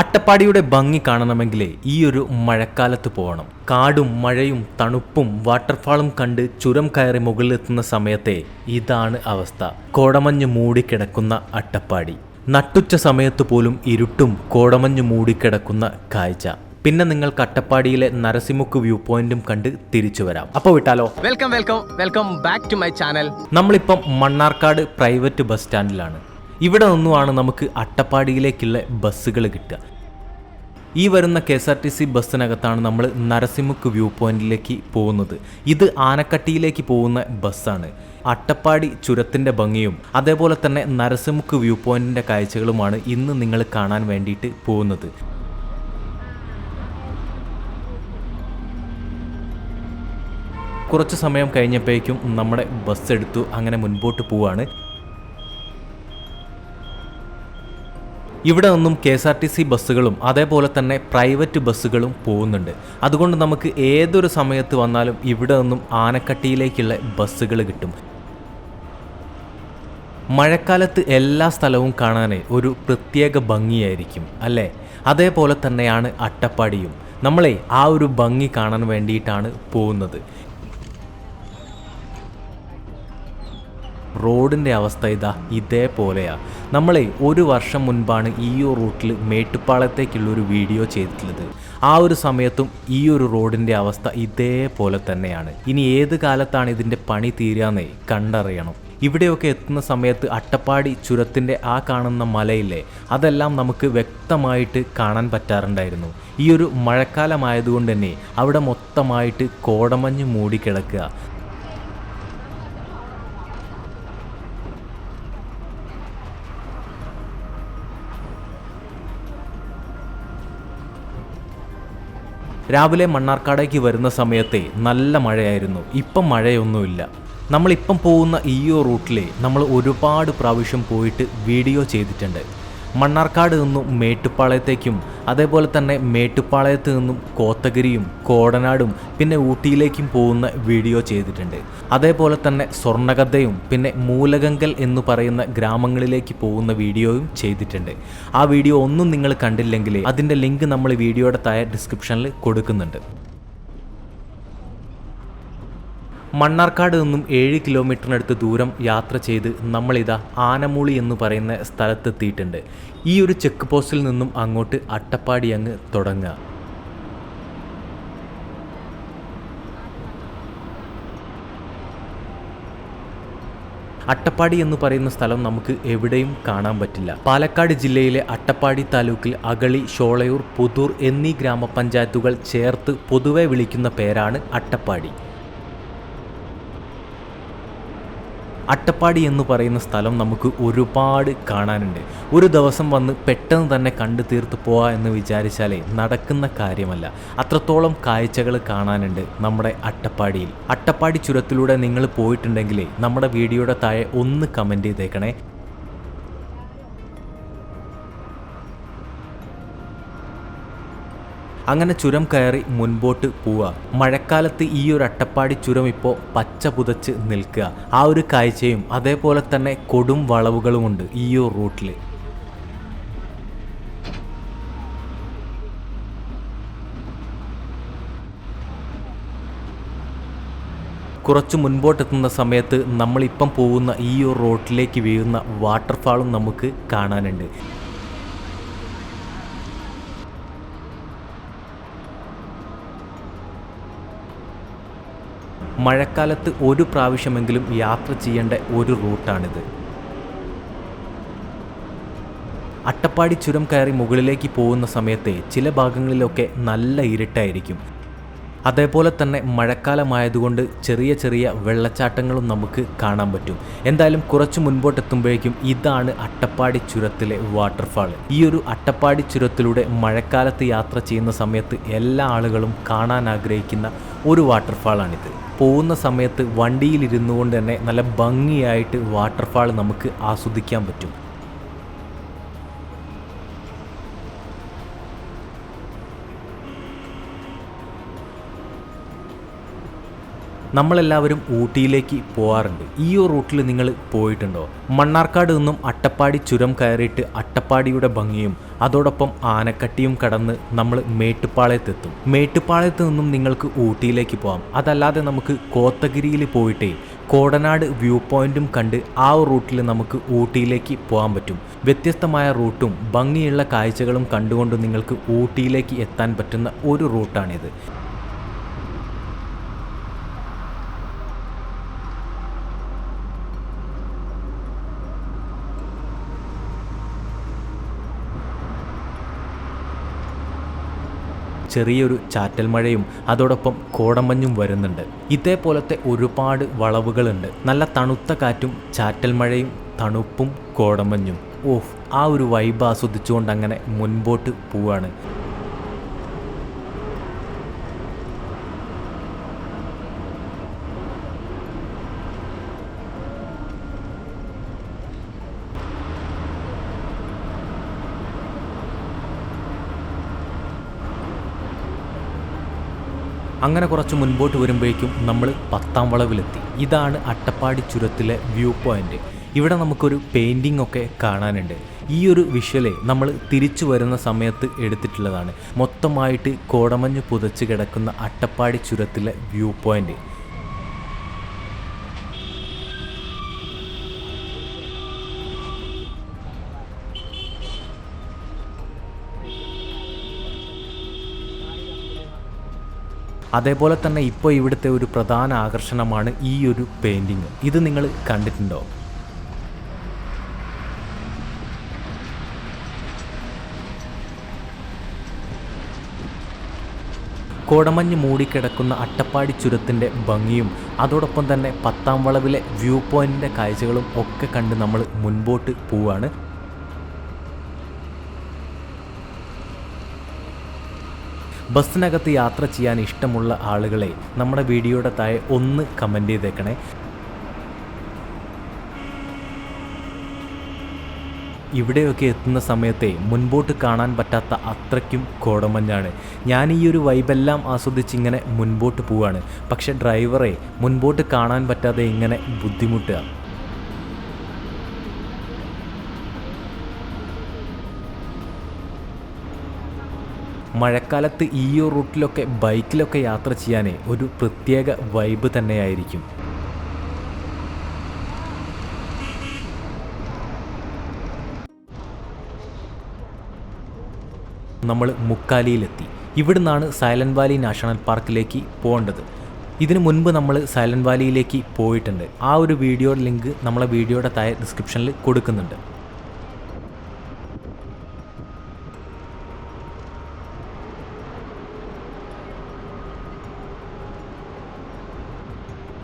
അട്ടപ്പാടിയുടെ ഭംഗി കാണണമെങ്കിൽ ഈ ഒരു മഴക്കാലത്ത് പോകണം കാടും മഴയും തണുപ്പും വാട്ടർഫാളും കണ്ട് ചുരം കയറി മുകളിലെത്തുന്ന സമയത്തെ ഇതാണ് അവസ്ഥ. കോടമഞ്ഞ് മൂടിക്കിടക്കുന്ന അട്ടപ്പാടി. നട്ടുച്ച സമയത്ത് പോലും ഇരുട്ടും കോടമഞ്ഞ് മൂടിക്കിടക്കുന്ന കാഴ്ച. പിന്നെ നിങ്ങൾ അട്ടപ്പാടിയിലെ നരസിമുക്ക് വ്യൂ പോയിന്റും കണ്ട് തിരിച്ചു വരാം. അപ്പോൾ വിട്ടാലോ? Welcome welcome welcome back to my channel. നമ്മളിപ്പം മണ്ണാർക്കാട് പ്രൈവറ്റ് ബസ് സ്റ്റാൻഡിലാണ്. ഇവിടെ നിന്നുമാണ് നമുക്ക് അട്ടപ്പാടിയിലേക്കുള്ള ബസ്സുകൾ കിട്ടുക. ഈ വരുന്ന K S R T C ബസ്സിനകത്താണ് നമ്മൾ നരസിമുക്ക് വ്യൂ പോയിന്റിലേക്ക് പോകുന്നത്. ഇത് ആനക്കട്ടിയിലേക്ക് പോകുന്ന ബസ്സാണ്. അട്ടപ്പാടി ചുരത്തിന്റെ ഭംഗിയും അതേപോലെ തന്നെ നരസിമുക്ക് വ്യൂ പോയിന്റിന്റെ കാഴ്ചകളുമാണ് ഇന്ന് നിങ്ങൾ കാണാൻ വേണ്ടിയിട്ട് പോകുന്നത്. കുറച്ച് സമയം കഴിഞ്ഞപ്പോഴേക്കും നമ്മുടെ ബസ് എടുത്തു അങ്ങനെ മുൻപോട്ട് പോവാണ്. ഇവിടെ നിന്നും K S R T C ബസ്സുകളും അതേപോലെ തന്നെ പ്രൈവറ്റ് ബസ്സുകളും പോകുന്നുണ്ട്. അതുകൊണ്ട് നമുക്ക് ഏതൊരു സമയത്ത് വന്നാലും ഇവിടെ നിന്നും ആനക്കട്ടിയിലേക്കുള്ള ബസ്സുകൾ കിട്ടും. മഴക്കാലത്ത് എല്ലാ സ്ഥലവും കാണാനേ ഒരു പ്രത്യേക ഭംഗിയായിരിക്കും അല്ലേ? അതേപോലെ തന്നെയാണ് അട്ടപ്പാടിയും. നമ്മളെ ആ ഒരു ഭംഗി കാണാൻ വേണ്ടിയിട്ടാണ് പോകുന്നത്. റോഡിന്റെ അവസ്ഥ ഇതാ ഇതേപോലെയാ. നമ്മളെ ഒരു വർഷം മുൻപാണ് ഈ ഒരു റൂട്ടിൽ മേട്ടുപ്പാളത്തേക്കുള്ള ഒരു വീഡിയോ ചെയ്തിട്ടുള്ളത്. ആ ഒരു സമയത്തും ഈ ഒരു റോഡിന്റെ അവസ്ഥ ഇതേപോലെ തന്നെയാണ്. ഇനി ഏത് കാലത്താണ് ഇതിന്റെ പണി തീരാന്നേ കണ്ടറിയണം. ഇവിടെയൊക്കെ എത്തുന്ന സമയത്ത് അട്ടപ്പാടി ചുരത്തിന്റെ ആ കാണുന്ന മലയില്ലേ അതെല്ലാം നമുക്ക് വ്യക്തമായിട്ട് കാണാൻ പറ്റാറുണ്ടായിരുന്നു. ഈ ഒരു മഴക്കാലമായതുകൊണ്ട് തന്നെ അവിടെ മൊത്തമായിട്ട് കോടമഞ്ഞ് മൂടിക്കിടക്കുക. രാവിലെ മണ്ണാർക്കാടേക്ക് വരുന്ന സമയത്തെ നല്ല മഴയായിരുന്നു. ഇപ്പം മഴയൊന്നുമില്ല. നമ്മളിപ്പം പോകുന്ന ഈ റൂട്ടിലെ നമ്മൾ ഒരുപാട് പ്രാവശ്യം പോയിട്ട് വീഡിയോ ചെയ്തിട്ടുണ്ട്. മണ്ണാർക്കാട് നിന്നും മേട്ടുപ്പാളയത്തേക്കും അതേപോലെ തന്നെ മേട്ടുപ്പാളയത്ത് നിന്നും കോത്തഗിരിയും കോടനാടും പിന്നെ ഊട്ടിയിലേക്കും പോകുന്ന വീഡിയോ ചെയ്തിട്ടുണ്ട്. അതേപോലെ തന്നെ സ്വർണകഥയും പിന്നെ മൂലകങ്കൽ എന്ന് പറയുന്ന ഗ്രാമങ്ങളിലേക്ക് പോകുന്ന വീഡിയോയും ചെയ്തിട്ടുണ്ട്. ആ വീഡിയോ ഒന്നും നിങ്ങൾ കണ്ടില്ലെങ്കിൽ അതിന്റെ ലിങ്ക് നമ്മൾ വീഡിയോയുടെ താഴെ ഡിസ്ക്രിപ്ഷനിൽ കൊടുക്കുന്നുണ്ട്. മണ്ണാർക്കാട് നിന്നും ഏഴ് കിലോമീറ്ററിനടുത്ത് ദൂരം യാത്ര ചെയ്ത് നമ്മളിതാ ആനമൂളി എന്ന് പറയുന്ന സ്ഥലത്തെത്തിയിട്ടുണ്ട്. ഈ ഒരു ചെക്ക് പോസ്റ്റിൽ നിന്നും അങ്ങോട്ട് അട്ടപ്പാടി അങ്ങ് തുടങ്ങുക അട്ടപ്പാടി എന്ന് പറയുന്ന സ്ഥലം നമുക്ക് എവിടെയും കാണാൻ പറ്റില്ല. പാലക്കാട് ജില്ലയിലെ അട്ടപ്പാടി താലൂക്കിൽ അഗളി ഷോളയൂർ പുതൂർ എന്നീ ഗ്രാമപഞ്ചായത്തുകൾ ചേർത്ത് പൊതുവെ വിളിക്കുന്ന പേരാണ് അട്ടപ്പാടി. അട്ടപ്പാടി എന്ന് പറയുന്ന സ്ഥലം നമുക്ക് ഒരുപാട് കാണാനുണ്ട്. ഒരു ദിവസം വന്ന് പെട്ടെന്ന് തന്നെ കണ്ടു തീർത്ത് പോവാ എന്ന് വിചാരിച്ചാലേ നടക്കുന്ന കാര്യമല്ല. അത്രത്തോളം കാഴ്ചകൾ കാണാനുണ്ട് നമ്മുടെ അട്ടപ്പാടിയിൽ. അട്ടപ്പാടി ചുരത്തിലൂടെ നിങ്ങൾ പോയിട്ടുണ്ടെങ്കിലേ നമ്മുടെ വീഡിയോയുടെ താഴെ ഒന്ന് കമന്റ് ചെയ്തേക്കണേ. അങ്ങനെ ചുരം കയറി മുൻപോട്ട് പോവുക. മഴക്കാലത്ത് ഈ ഒരു അട്ടപ്പാടി ചുരം ഇപ്പോൾ പച്ച പുതച്ച് നിൽക്കുക. ആ ഒരു കാഴ്ചയും അതേപോലെ തന്നെ കൊടും വളവുകളുമുണ്ട് ഈ ഒരു റൂട്ടിൽ കുറച്ച് മുൻപോട്ടെത്തുന്ന സമയത്ത് നമ്മളിപ്പം പോകുന്ന ഈ ഒരു റോട്ടിലേക്ക് വീഴുന്ന വാട്ടർഫാളും നമുക്ക് കാണാനുണ്ട്. മഴക്കാലത്ത് ഒരു പ്രാവശ്യമെങ്കിലും യാത്ര ചെയ്യേണ്ട ഒരു റൂട്ടാണിത്. അട്ടപ്പാടി ചുരം കയറി മുകളിലേക്ക് പോകുന്ന സമയത്തെ ചില ഭാഗങ്ങളിലൊക്കെ നല്ല ഇരുട്ടായിരിക്കും. അതേപോലെ തന്നെ മഴക്കാലമായതുകൊണ്ട് ചെറിയ ചെറിയ വെള്ളച്ചാട്ടങ്ങളും നമുക്ക് കാണാൻ പറ്റും. എന്തായാലും കുറച്ച് മുൻപോട്ടെത്തുമ്പോഴേക്കും ഇതാണ് അട്ടപ്പാടി ചുരത്തിലെ വാട്ടർഫാൾ ഈ ഒരു അട്ടപ്പാടി ചുരത്തിലൂടെ മഴക്കാലത്ത് യാത്ര ചെയ്യുന്ന സമയത്ത് എല്ലാ ആളുകളും കാണാൻ ആഗ്രഹിക്കുന്ന ഒരു വാട്ടർഫാളാണിത് പോകുന്ന സമയത്ത് വണ്ടിയിലിരുന്നു കൊണ്ട് തന്നെ നല്ല ഭംഗിയായിട്ട് വാട്ടർഫാൾ നമുക്ക് ആസ്വദിക്കാൻ പറ്റും. നമ്മളെല്ലാവരും ഊട്ടിയിലേക്ക് പോകാറുണ്ട് ഈ ഒരു റൂട്ടിൽ നിങ്ങൾ പോയിട്ടുണ്ടോ? മണ്ണാർക്കാട് നിന്നും അട്ടപ്പാടി ചുരം കയറിയിട്ട് അട്ടപ്പാടിയുടെ ഭംഗിയും അതോടൊപ്പം ആനക്കട്ടിയും കടന്ന് നമ്മൾ മേട്ടുപ്പാളയത്തെത്തും. മേട്ടുപ്പാളയത്ത് നിന്നും നിങ്ങൾക്ക് ഊട്ടിയിലേക്ക് പോകാം അതല്ലാതെ നമുക്ക് കോത്തഗിരിയിൽ പോയിട്ടേ കോടനാട് വ്യൂ പോയിന്റും കണ്ട് ആ റൂട്ടിൽ നമുക്ക് ഊട്ടിയിലേക്ക് പോകാൻ പറ്റും. വ്യത്യസ്തമായ റൂട്ടും ഭംഗിയുള്ള കാഴ്ചകളും കണ്ടുകൊണ്ട് നിങ്ങൾക്ക് ഊട്ടിയിലേക്ക് എത്താൻ പറ്റുന്ന ഒരു റൂട്ടാണിത്. ചെറിയൊരു ചാറ്റൽ മഴയും അതോടൊപ്പം കോടമഞ്ഞും വരുന്നുണ്ട്. ഇതേപോലത്തെ ഒരുപാട് വളവുകളുണ്ട്. നല്ല തണുത്ത കാറ്റും ചാറ്റൽ മഴയും തണുപ്പും കോടമഞ്ഞും. ഓഹ് ആ ഒരു വൈബ് ആസ്വദിച്ചുകൊണ്ട് അങ്ങനെ മുൻപോട്ട് പോവാണ്. അങ്ങനെ കുറച്ച് മുൻപോട്ട് വരുമ്പോഴേക്കും നമ്മൾ പത്താം വളവിലെത്തി. ഇതാണ് അട്ടപ്പാടി ചുരത്തിലെ വ്യൂ പോയിന്റ് ഇവിടെ നമുക്കൊരു പെയിന്റിംഗ് ഒക്കെ കാണാനുണ്ട്. ഈ ഒരു വിഷ്വലെ നമ്മൾ തിരിച്ചു വരുന്ന സമയത്ത് എടുത്തിട്ടുള്ളതാണ്. മൊത്തമായിട്ട് കോടമഞ്ഞ് പുതച്ച് കിടക്കുന്ന അട്ടപ്പാടി ചുരത്തിലെ വ്യൂ പോയിന്റ് അതേപോലെ തന്നെ ഇപ്പോൾ ഇവിടുത്തെ ഒരു പ്രധാന ആകർഷണമാണ് ഈ ഒരു പെയിന്റിങ് ഇത് നിങ്ങൾ കണ്ടിട്ടുണ്ടോ? കോടമഞ്ഞ് മൂടിക്കിടക്കുന്ന അട്ടപ്പാടി ചുരത്തിന്റെ ഭംഗിയും അതോടൊപ്പം തന്നെ പത്താം വളവിലെ വ്യൂ പോയിന്റിന്റെ കാഴ്ചകളും ഒക്കെ കണ്ട് നമ്മൾ മുൻപോട്ട് പോവാണ്. ബസ്സിനകത്ത് യാത്ര ചെയ്യാൻ ഇഷ്ടമുള്ള ആളുകളെ നമ്മുടെ വീഡിയോയുടെ താഴെ ഒന്ന് കമന്റ് ചെയ്തേക്കണേ. ഇവിടെയൊക്കെ എത്തുന്ന സമയത്തെ മുൻപോട്ട് കാണാൻ പറ്റാത്ത അത്രയ്ക്കും കോടമഞ്ഞാണ്. ഞാൻ ഈ ഒരു വൈബെല്ലാം ആസ്വദിച്ച് ഇങ്ങനെ മുൻപോട്ട് പോവാണ്. പക്ഷേ ഡ്രൈവറെ മുൻപോട്ട് കാണാൻ പറ്റാതെ ഇങ്ങനെ ബുദ്ധിമുട്ടുക. മഴക്കാലത്ത് ഈ ഒരു റൂട്ടിലൊക്കെ ബൈക്കിലൊക്കെ യാത്ര ചെയ്യാനേ ഒരു പ്രത്യേക വൈബ് തന്നെയായിരിക്കും. നമ്മൾ മുക്കാലിയിലെത്തി. ഇവിടുന്നാണ് സൈലന്റ് വാലി നാഷണൽ പാർക്കിലേക്ക് പോകേണ്ടത്. ഇതിനു മുൻപ് നമ്മൾ സൈലന്റ് വാലിയിലേക്ക് പോയിട്ടുണ്ട്. ആ ഒരു വീഡിയോ ലിങ്ക് നമ്മളെ വീഡിയോയുടെ താഴെ ഡിസ്ക്രിപ്ഷനിൽ കൊടുക്കുന്നുണ്ട്.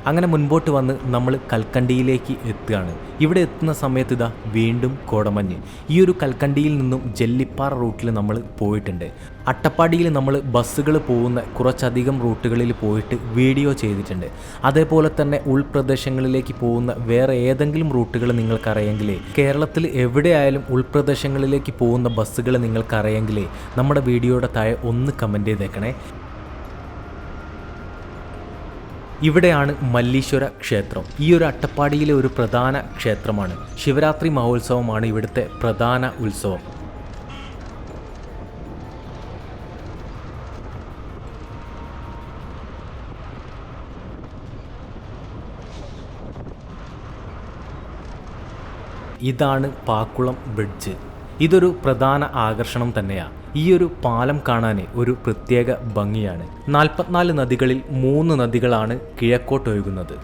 അങ്ങനെ മുൻപോട്ട് വന്ന് നമ്മൾ കൽക്കണ്ടിയിലേക്ക് എത്തുകയാണ്. ഇവിടെ എത്തുന്ന സമയത്ത് ഇതാ വീണ്ടും കോടമഞ്ഞ്. ഈ ഒരു കൽക്കണ്ടിയിൽ നിന്നും ജെല്ലിപ്പാറ റൂട്ടിൽ നമ്മൾ പോയിട്ടുണ്ട്. അട്ടപ്പാടിയിൽ നമ്മൾ ബസ്സുകൾ പോകുന്ന കുറച്ചധികം റൂട്ടുകളിൽ പോയിട്ട് വീഡിയോ ചെയ്തിട്ടുണ്ട്. അതേപോലെ തന്നെ ഉൾപ്രദേശങ്ങളിലേക്ക് പോകുന്ന വേറെ ഏതെങ്കിലും റൂട്ടുകൾ നിങ്ങൾക്കറിയെങ്കിലേ കേരളത്തിൽ എവിടെയായാലും ഉൾപ്രദേശങ്ങളിലേക്ക് പോകുന്ന ബസ്സുകൾ നിങ്ങൾക്കറിയെങ്കിലേ നമ്മുടെ വീഡിയോയുടെ താഴെ ഒന്ന് കമന്റ് ചെയ്തേക്കണേ. ഇവിടെയാണ് മല്ലീശ്വര ക്ഷേത്രം. ഈ ഒരു അട്ടപ്പാടിയിലെ ഒരു പ്രധാന ക്ഷേത്രമാണ്. ശിവരാത്രി മഹോത്സവമാണ് ഇവിടുത്തെ പ്രധാന ഉത്സവം. ഇതാണ് പാക്കുളം ബ്രിഡ്ജ്. ഇതൊരു പ്രധാന ആകർഷണം തന്നെയാണ് ഈ ഒരു പാലം കാണാൻ ഒരു പ്രത്യേക ഭംഗിയാണ്. നാൽപ്പത്തിനാല് നദികളിൽ മൂന്ന് നദികളാണ് കിഴക്കോട്ടൊഴുകുന്നത്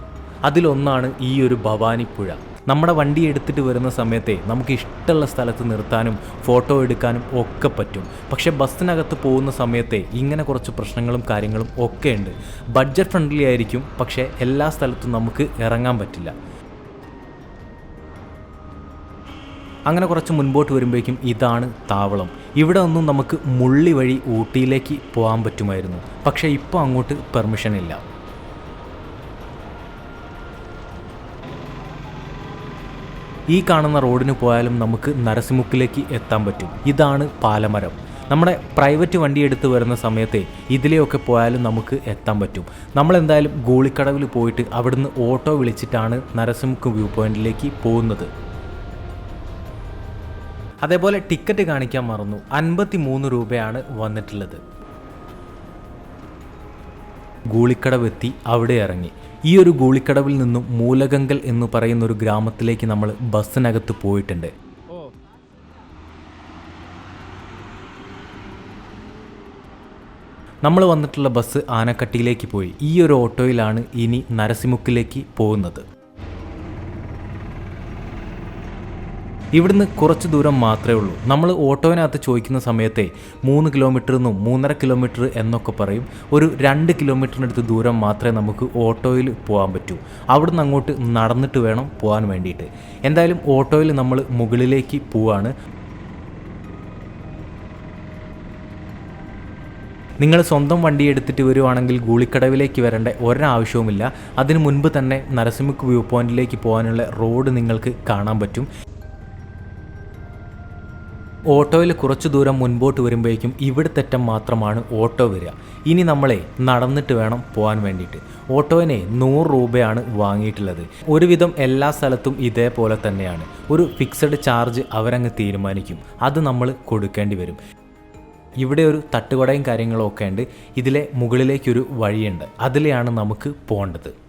അതിലൊന്നാണ് ഈ ഒരു ഭവാനിപ്പുഴ നമ്മുടെ വണ്ടി എടുത്തിട്ട് വരുന്ന സമയത്തെ നമുക്ക് ഇഷ്ടമുള്ള സ്ഥലത്ത് നിർത്താനും ഫോട്ടോ എടുക്കാനും ഒക്കെ പറ്റും. പക്ഷേ ബസ്സിനകത്ത് പോകുന്ന സമയത്തെ ഇങ്ങനെ കുറച്ച് പ്രശ്നങ്ങളും കാര്യങ്ങളും ഒക്കെ ഉണ്ട്. ബഡ്ജറ്റ് ഫ്രണ്ട്ലി ആയിരിക്കും പക്ഷേ എല്ലാ സ്ഥലത്തും നമുക്ക് ഇറങ്ങാൻ പറ്റില്ല. അങ്ങനെ കുറച്ച് മുൻപോട്ട് വരുമ്പോഴേക്കും ഇതാണ് താവളം. ഇവിടെ ഒന്നും നമുക്ക് മുള്ളി വഴി ഊട്ടിയിലേക്ക് പോകാൻ പറ്റുമായിരുന്നു. പക്ഷേ ഇപ്പോൾ അങ്ങോട്ട് പെർമിഷൻ ഇല്ല. ഈ കാണുന്ന റോഡിന് പോയാലും നമുക്ക് നരസിമുക്കിലേക്ക് എത്താൻ പറ്റും. ഇതാണ് പാലമരം. നമ്മുടെ പ്രൈവറ്റ് വണ്ടി എടുത്ത് വരുന്ന സമയത്തെ ഇതിലെയൊക്കെ പോയാലും നമുക്ക് എത്താൻ പറ്റും. നമ്മളെന്തായാലും ഗോളിക്കടവിൽ പോയിട്ട് അവിടുന്ന് ഓട്ടോ വിളിച്ചിട്ടാണ് നരസിമുക്ക് വ്യൂ പോയിന്റിലേക്ക് പോകുന്നത്. അതേപോലെ ടിക്കറ്റ് കാണിക്കാൻ മറന്നു. അൻപത്തി മൂന്ന് രൂപയാണ് വന്നിട്ടുള്ളത്. ഗൂളിക്കടവെത്തി അവിടെ ഇറങ്ങി. ഈ ഒരു ഗൂളിക്കടവിൽ നിന്നും മൂലഗംഗൽ എന്ന് പറയുന്ന ഒരു ഗ്രാമത്തിലേക്ക് നമ്മൾ ബസ്സിനകത്ത് പോയിട്ടുണ്ട്. നമ്മൾ വന്നിട്ടുള്ള ബസ് ആനക്കട്ടിയിലേക്ക് പോയി. ഈ ഒരു ഓട്ടോയിലാണ് ഇനി നരസിമുക്കിലേക്ക് പോകുന്നത്. ഇവിടുന്ന് കുറച്ച് ദൂരം മാത്രമേ ഉള്ളൂ. നമ്മൾ ഓട്ടോവിനകത്ത് ചോദിക്കുന്ന സമയത്തെ മൂന്ന് കിലോമീറ്റർ എന്നും മൂന്നര കിലോമീറ്റർ എന്നൊക്കെ പറയും. ഒരു രണ്ട് കിലോമീറ്ററിനടുത്ത് ദൂരം മാത്രമേ നമുക്ക് ഓട്ടോയിൽ പോകാൻ പറ്റൂ. അവിടുന്ന് അങ്ങോട്ട് നടന്നിട്ട് വേണം പോകാൻ വേണ്ടിയിട്ട്. എന്തായാലും ഓട്ടോയിൽ നമ്മൾ മുകളിലേക്ക് പോവാണ്. നിങ്ങൾ സ്വന്തം വണ്ടി എടുത്തിട്ട് വരുവാണെങ്കിൽ ഗൂളിക്കടവിലേക്ക് വരേണ്ട ഒരാവശ്യവുമില്ല. അതിനു മുൻപ് തന്നെ നരസിംഹക്ക് വ്യൂ പോയിന്റിലേക്ക് പോകാനുള്ള റോഡ് നിങ്ങൾക്ക് കാണാൻ പറ്റും. ഓട്ടോയിൽ കുറച്ചു ദൂരം മുൻപോട്ട് വരുമ്പോഴേക്കും ഇവിടുത്തെ അറ്റം മാത്രമാണ് ഓട്ടോ വരിക. ഇനി നമ്മളെ നടന്നിട്ട് വേണം പോകാൻ വേണ്ടിയിട്ട്. ഓട്ടോവിനെ നൂറ് രൂപയാണ് വാങ്ങിയിട്ടുള്ളത്. ഒരുവിധം എല്ലാ സ്ഥലത്തും ഇതേപോലെ തന്നെയാണ്. ഒരു ഫിക്സഡ് ചാർജ് അവരങ്ങ് തീരുമാനിക്കും. അത് നമ്മൾ കൊടുക്കേണ്ടി വരും. ഇവിടെ ഒരു തട്ടുകടയും കാര്യങ്ങളും ഒക്കെ ഉണ്ട്. ഇതിലെ മുകളിലേക്കൊരു വഴിയുണ്ട്. അതിലെയാണ് നമുക്ക് പോകേണ്ടത്.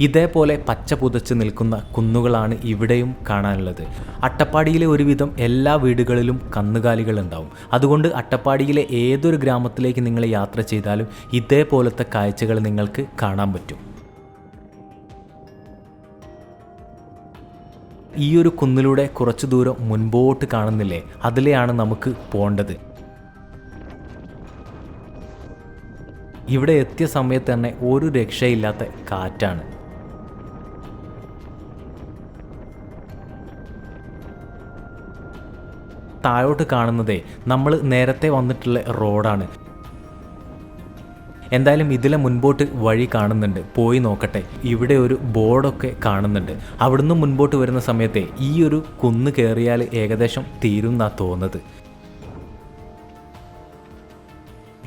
ഇതേപോലെ പച്ച പുതച്ച് നിൽക്കുന്ന കുന്നുകളാണ് ഇവിടെയും കാണാനുള്ളത്. അട്ടപ്പാടിയിലെ ഒരുവിധം എല്ലാ വീടുകളിലും കന്നുകാലികൾ ഉണ്ടാവും. അതുകൊണ്ട് അട്ടപ്പാടിയിലെ ഏതൊരു ഗ്രാമത്തിലേക്ക് നിങ്ങൾ യാത്ര ചെയ്താലും ഇതേപോലത്തെ കാഴ്ചകൾ നിങ്ങൾക്ക് കാണാൻ പറ്റും. ഈ ഒരു കുന്നിലൂടെ കുറച്ചു ദൂരം മുൻപോട്ട് കാണുന്നില്ലേ? അതിലെയാണ് നമുക്ക് പോണ്ടത് ഇവിടെ എത്തിയ സമയത്ത് തന്നെ ഒരു രക്ഷയില്ലാത്ത കാറ്റാണ്. താഴോട്ട് കാണുന്നതേ നമ്മൾ നേരത്തെ വന്നിട്ടുള്ള റോഡാണ്. എന്തായാലും ഇതിലെ മുൻപോട്ട് വഴി കാണുന്നുണ്ട്. പോയി നോക്കട്ടെ. ഇവിടെ ഒരു ബോർഡൊക്കെ കാണുന്നുണ്ട്. അവിടുന്ന് മുൻപോട്ട് വരുന്ന സമയത്തെ ഈ ഒരു കുന്ന് കയറിയാൽ ഏകദേശം തീരും തോന്നുന്നത്.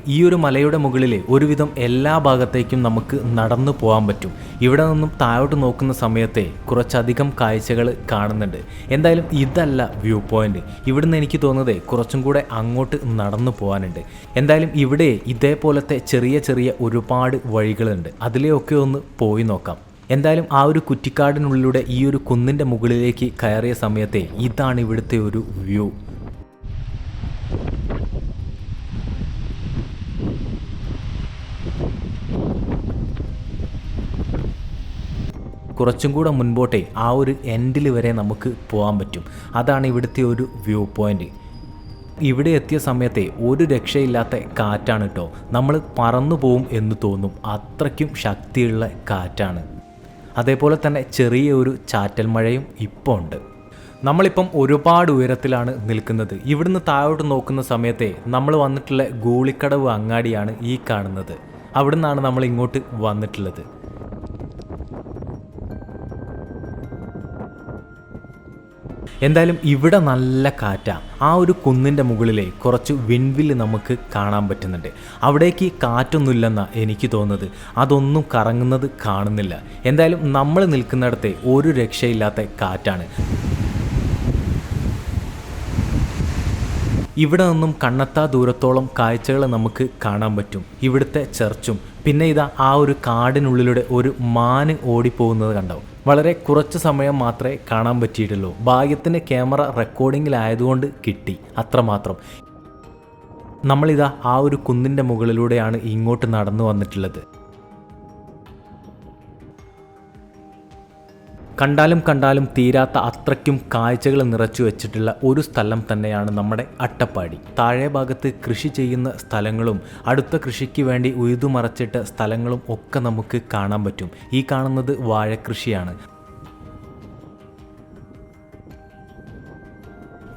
ഈ ഒരു മലയുടെ മുകളിൽ ഒരുവിധം എല്ലാ ഭാഗത്തേക്കും നമുക്ക് നടന്നു പോകാൻ പറ്റും. ഇവിടെ നിന്നും താഴോട്ട് നോക്കുന്ന സമയത്തെ കുറച്ചധികം കാഴ്ചകൾ കാണുന്നുണ്ട്. എന്തായാലും ഇതല്ല വ്യൂ പോയിന്റ്. ഇവിടുന്ന് എനിക്ക് തോന്നുന്നത് കുറച്ചും കൂടെ അങ്ങോട്ട് നടന്നു പോകാനുണ്ട്. എന്തായാലും ഇവിടെ ഇതേപോലത്തെ ചെറിയ ചെറിയ ഒരുപാട് വഴികളുണ്ട്. അതിലെയൊക്കെ ഒന്ന് പോയി നോക്കാം. എന്തായാലും ആ ഒരു കുറ്റിക്കാടിനുള്ളിലൂടെ ഈ ഒരു കുന്നിന്റെ മുകളിലേക്ക് കയറിയ സമയത്തെ ഇതാണ് ഇവിടുത്തെ ഒരു വ്യൂ. കുറച്ചും കൂടെ മുൻപോട്ടേ ആ ഒരു എൻഡിൽ വരെ നമുക്ക് പോകാൻ പറ്റും. അതാണ് ഇവിടുത്തെ ഒരു വ്യൂ പോയിന്റ് ഇവിടെ എത്തിയ സമയത്തെ ഒരു രക്ഷയില്ലാത്ത കാറ്റാണ് കേട്ടോ നമ്മൾ പറന്നു പോവും എന്ന് തോന്നും. അത്രയ്ക്കും ശക്തിയുള്ള കാറ്റാണ്. അതേപോലെ തന്നെ ചെറിയ ഒരു ചാറ്റൽ മഴയും ഇപ്പോൾ ഉണ്ട്. നമ്മളിപ്പം ഒരുപാട് ഉയരത്തിലാണ് നിൽക്കുന്നത്. ഇവിടുന്ന് താഴോട്ട് നോക്കുന്ന സമയത്തെ നമ്മൾ വന്നിട്ടുള്ള ഗൂളിക്കടവ് അങ്ങാടിയാണ് ഈ കാണുന്നത്. അവിടുന്നാണ് നമ്മൾ ഇങ്ങോട്ട് വന്നിട്ടുള്ളത്. എന്തായാലും ഇവിടെ നല്ല കാറ്റാണ് ആ ഒരു കുന്നിന്റെ മുകളിലെ കുറച്ച് വിൻവിൽ നമുക്ക് കാണാൻ പറ്റുന്നുണ്ട്. അവിടേക്ക് കാറ്റൊന്നുമില്ലെന്നാണ് എനിക്ക് തോന്നുന്നത്. അതൊന്നും കറങ്ങുന്നത് കാണുന്നില്ല. എന്തായാലും നമ്മൾ നിൽക്കുന്നിടത്തെ ഒരു രക്ഷയില്ലാത്ത കാറ്റാണ്. ഇവിടെ നിന്നും കണ്ണെത്താ ദൂരത്തോളം കാഴ്ചകൾ നമുക്ക് കാണാൻ പറ്റും. ഇവിടുത്തെ ചർച്ചും. പിന്നെ ഇതാ ആ ഒരു കാടിനുള്ളിലൂടെ ഒരു മാന് ഓടിപ്പോകുന്നത് കണ്ടോ? വളരെ കുറച്ച് സമയം മാത്രമേ കാണാൻ പറ്റിയിട്ടുള്ളൂ. ഭാഗ്യത്തിന് ക്യാമറ റെക്കോർഡിങ്ങിലായതുകൊണ്ട് കിട്ടി. അത്രമാത്രം. നമ്മളിതാ ആ ഒരു കുന്നിന്റെ മുകളിലൂടെയാണ് ഇങ്ങോട്ട് നടന്നു വന്നിട്ടുള്ളത്. കണ്ടാലും കണ്ടാലും തീരാത്ത അത്രയ്ക്കും കാഴ്ചകൾ നിറച്ചു വെച്ചിട്ടുള്ള ഒരു സ്ഥലം തന്നെയാണ് നമ്മുടെ അട്ടപ്പാടി. താഴെ ഭാഗത്ത് കൃഷി ചെയ്യുന്ന സ്ഥലങ്ങളും അടുത്ത കൃഷിക്ക് വേണ്ടി ഉഴുതുമറച്ചിട്ട സ്ഥലങ്ങളും ഒക്കെ നമുക്ക് കാണാൻ പറ്റും. ഈ കാണുന്നത് വാഴക്കൃഷിയാണ്.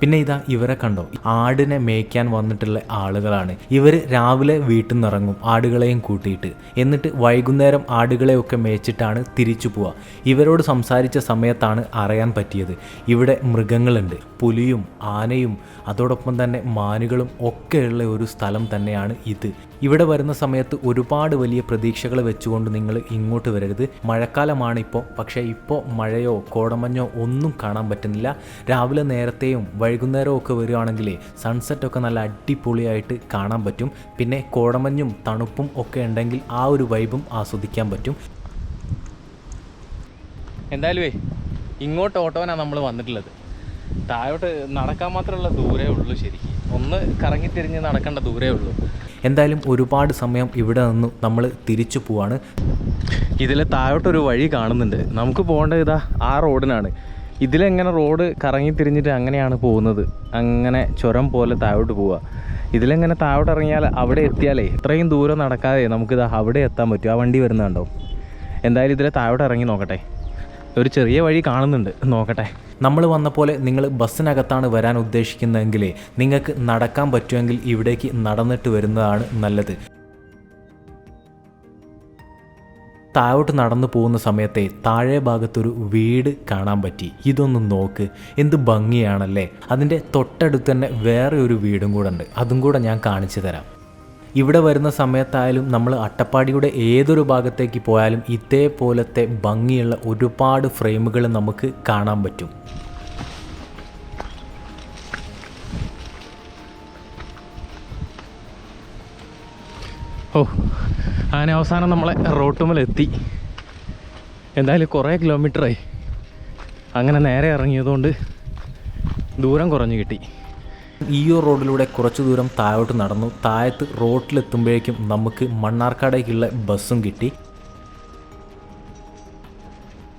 പിന്നെ ഇതാ ഇവരെ കണ്ടോ? ആടിനെ മേയ്ക്കാൻ വന്നിട്ടുള്ള ആളുകളാണ്. ഇവർ രാവിലെ വീട്ടിൽ നിന്നിറങ്ങും ആടുകളെയും കൂട്ടിയിട്ട്. എന്നിട്ട് വൈകുന്നേരം ആടുകളെയൊക്കെ മേച്ചിട്ടാണ് തിരിച്ചു പോവുക. ഇവരോട് സംസാരിച്ച സമയത്താണ് അറിയാൻ പറ്റിയത്. ഇവിടെ മൃഗങ്ങളുണ്ട്. പുലിയും ആനയും അതോടൊപ്പം തന്നെ മാനുകളും ഒക്കെയുള്ള ഒരു സ്ഥലം തന്നെയാണ് ഇത്. ഇവിടെ വരുന്ന സമയത്ത് ഒരുപാട് വലിയ പ്രതീക്ഷകൾ വെച്ചുകൊണ്ട് നിങ്ങൾ ഇങ്ങോട്ട് വരരുത്. മഴക്കാലമാണ് ഇപ്പോൾ പക്ഷേ ഇപ്പോൾ മഴയോ കോടമഞ്ഞോ ഒന്നും കാണാൻ പറ്റുന്നില്ല. രാവിലെ നേരത്തെയും വൈകുന്നേരവും ഒക്കെ വരികയാണെങ്കിൽ സൺസെറ്റ് ഒക്കെ നല്ല അടിപൊളിയായിട്ട് കാണാൻ പറ്റും. പിന്നെ കോടമഞ്ഞും തണുപ്പും ഒക്കെ ഉണ്ടെങ്കിൽ ആ ഒരു വൈബും ആസ്വദിക്കാൻ പറ്റും. എന്തായാലും ഇങ്ങോട്ട് ഓട്ടോനാണ് നമ്മൾ വന്നിട്ടുള്ളത്. താഴോട്ട് നടക്കാൻ മാത്രമുള്ള ദൂരേ ഉള്ളൂ ശരിക്കും. ഒന്ന് കറങ്ങിത്തിരിഞ്ഞ് നടക്കേണ്ട ദൂരേ ഉള്ളൂ. എന്തായാലും ഒരുപാട് സമയം ഇവിടെ നിന്ന് നമ്മൾ തിരിച്ചു പോവാണ്. ഇതിൽ താഴോട്ടൊരു വഴി കാണുന്നുണ്ട്. നമുക്ക് പോകേണ്ടത് ഇതാ ആ റോഡിനാണ്. ഇതിലെങ്ങനെ റോഡ് കറങ്ങി തിരിഞ്ഞിട്ട് അങ്ങനെയാണ് പോകുന്നത്. അങ്ങനെ ചുരം പോലെ താഴോട്ട് പോവുക ഇതിലെങ്ങനെ താഴോട്ട് ഇറങ്ങിയാൽ അവിടെ എത്തിയാലേ ഇത്രയും ദൂരം നടക്കാതെ നമുക്കിത് അവിടെ എത്താൻ പറ്റും. ആ വണ്ടി വരുന്നുണ്ടോ? എന്തായാലും ഇതിലെ താഴോട്ട് ഇറങ്ങി നോക്കട്ടെ. ഒരു ചെറിയ വഴി കാണുന്നുണ്ട്. നോക്കട്ടെ. നമ്മൾ വന്ന പോലെ നിങ്ങൾ ബസ്സിനകത്താണ് വരാൻ ഉദ്ദേശിക്കുന്നതെങ്കിൽ നിങ്ങൾക്ക് നടക്കാൻ പറ്റുമെങ്കിൽ ഇവിടേക്ക് നടന്നിട്ട് വരുന്നതാണ് നല്ലത്. താഴോട്ട് നടന്നു പോകുന്ന സമയത്തെ താഴെ ഭാഗത്തൊരു വീട് കാണാൻ പറ്റി. ഇതൊന്ന് നോക്ക്. എന്ത് ഭംഗിയാണല്ലേ. അതിന്റെ തൊട്ടടുത്ത് തന്നെ വേറെ ഒരു വീടും കൂടെ ഉണ്ട്. അതും കൂടെ ഞാൻ കാണിച്ചു തരാം. ഇവിടെ വരുന്ന സമയത്തായാലും നമ്മൾ അട്ടപ്പാടിയുടെ ഏതൊരു ഭാഗത്തേക്ക് പോയാലും ഇതേപോലത്തെ ഭംഗിയുള്ള ഒരുപാട് ഫ്രെയിമുകൾ നമുക്ക് കാണാൻ പറ്റും. ഓ അങ്ങനെ അവസാനം നമ്മളെ റോട്ടുമ്മലെത്തി. എന്തായാലും കുറേ കിലോമീറ്ററായി അങ്ങനെ നേരെ ഇറങ്ങിയതുകൊണ്ട് ദൂരം കുറഞ്ഞു കിട്ടി. ഈ ഒരു റോഡിലൂടെ കുറച്ചു ദൂരം താഴോട്ട് നടന്നു. താഴത്ത് റോട്ടിലെത്തുമ്പോഴേക്കും നമുക്ക് മണ്ണാർക്കാടേക്കുള്ള ബസ്സും കിട്ടി.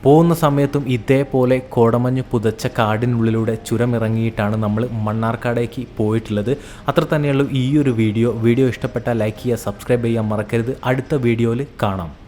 പോകുന്ന സമയത്തും ഇതേപോലെ കോടമഞ്ഞ് പുതച്ച കാടിനുള്ളിലൂടെ ചുരമിറങ്ങിയിട്ടാണ് നമ്മൾ മണ്ണാർക്കാടേക്ക് പോയിട്ടുള്ളത്. അത്ര തന്നെയുള്ളൂ ഈ ഒരു വീഡിയോ. വീഡിയോ ഇഷ്ടപ്പെട്ടാൽ ലൈക്ക് ചെയ്യുക സബ്സ്ക്രൈബ് ചെയ്യാൻ മറക്കരുത്. അടുത്ത വീഡിയോയിൽ കാണാം.